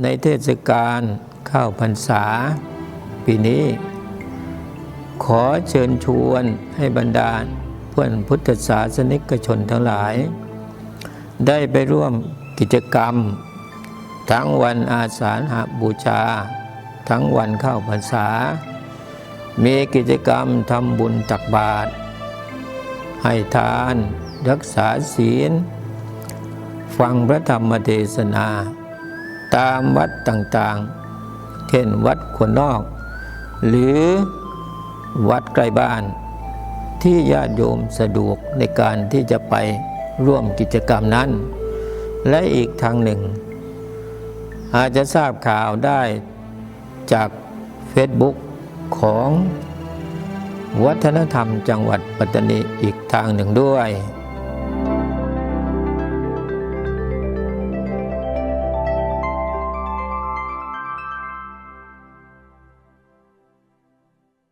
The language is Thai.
ในเทศกาลเข้าพรรษา ปีนี้ ขอเชิญชวนให้บรรดาเพื่อนพุทธศาสนิกชนทั้งหลาย ได้ไปร่วมกิจกรรม ทั้งวันอาสาฬหบูชา ทั้งวันเข้าพรรษา มีกิจกรรมทำบุญตักบาตรให้ทาน รักษาศีล ฟังพระธรรมเทศนา ตามวัดต่างๆ เช่นวัดขวนนอก หรือวัดใกล้บ้าน ที่ญาติโยมสะดวกในการที่จะไปร่วมกิจกรรมนั้น และอีกทางหนึ่ง อาจจะทราบข่าวได้จากเฟซบุ๊กของวัฒนธรรมจังหวัดปัตตานีอีกทางหนึ่งด้วย